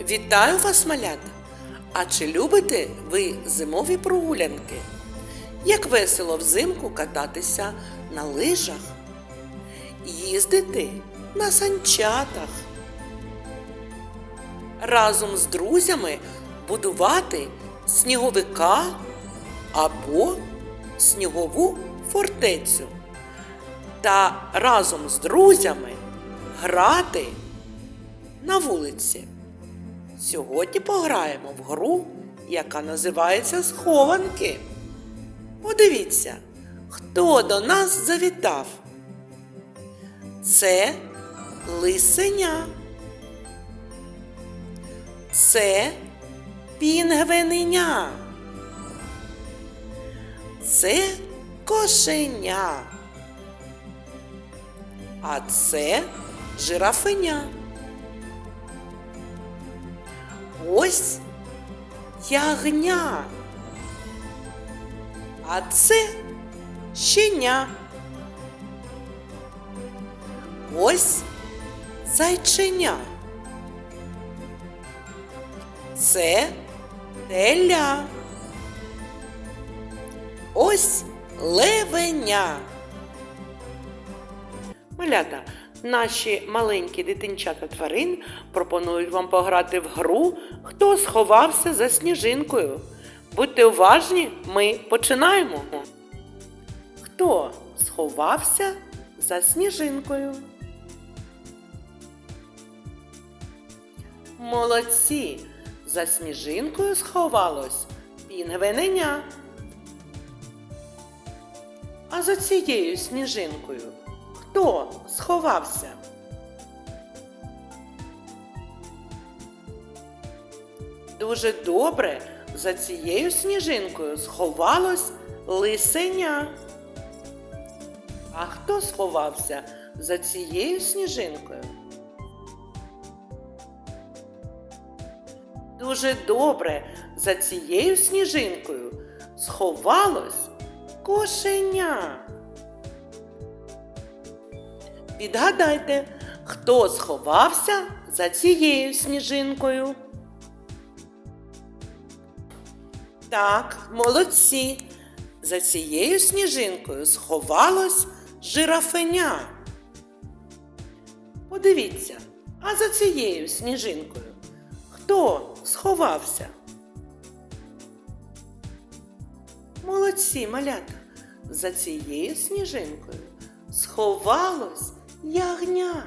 Вітаю вас, малята! А чи любите ви зимові прогулянки? Як весело взимку кататися на лижах, їздити на санчатах, разом з друзями будувати сніговика або снігову фортецю та разом з друзями грати на вулиці. Сьогодні пограємо в гру, яка називається Схованки. Подивіться, хто до нас завітав. Це лисеня. Це пінгвениня. Це кошеня. А це жирафеня. Ось ягня. А це щеня. Ось зайченя. Це теля. Ось левеня. Малята, наші маленькі дитинчата тварин пропонують вам пограти в гру, хто сховався за сніжинкою. Будьте уважні, ми починаємо. Хто сховався за сніжинкою? Молодці! За сніжинкою сховалось пінгвененя. А за цією сніжинкою хто сховався? Дуже добре за цією сніжинкою сховалось лисеня. А хто сховався за цією сніжинкою? Дуже добре за цією сніжинкою сховалось кошеня. Відгадайте, хто сховався за цією сніжинкою? Так, молодці. За цією сніжинкою сховалось жирафеня. Подивіться, а за цією сніжинкою хто сховався? Молодці, малята. За цією сніжинкою сховалось ягня.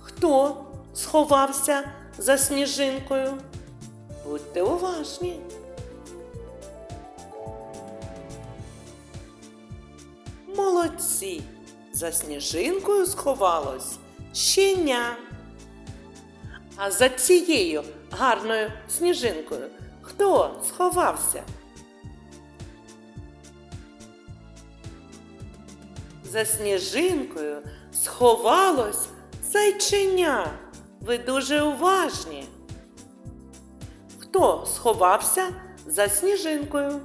Хто сховався за сніжинкою? Будьте уважні. Молодці. За сніжинкою сховалось щеня. А за цією гарною сніжинкою хто сховався? За сніжинкою сховалось зайченя. Ви дуже уважні. Хто сховався за сніжинкою?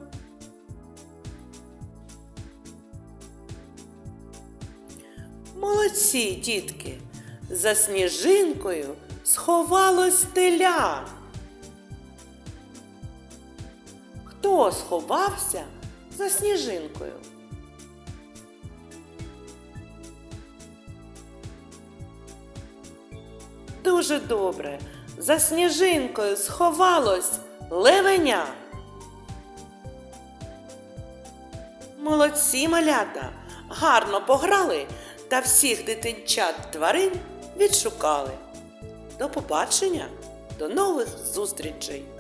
Молодці, дітки. За сніжинкою сховалось теля. Хто сховався за сніжинкою? Дуже добре. За сніжинкою сховалось левеня. Молодці малята, гарно пограли та всіх дитинчат тварин відшукали. До побачення, до нових зустрічей!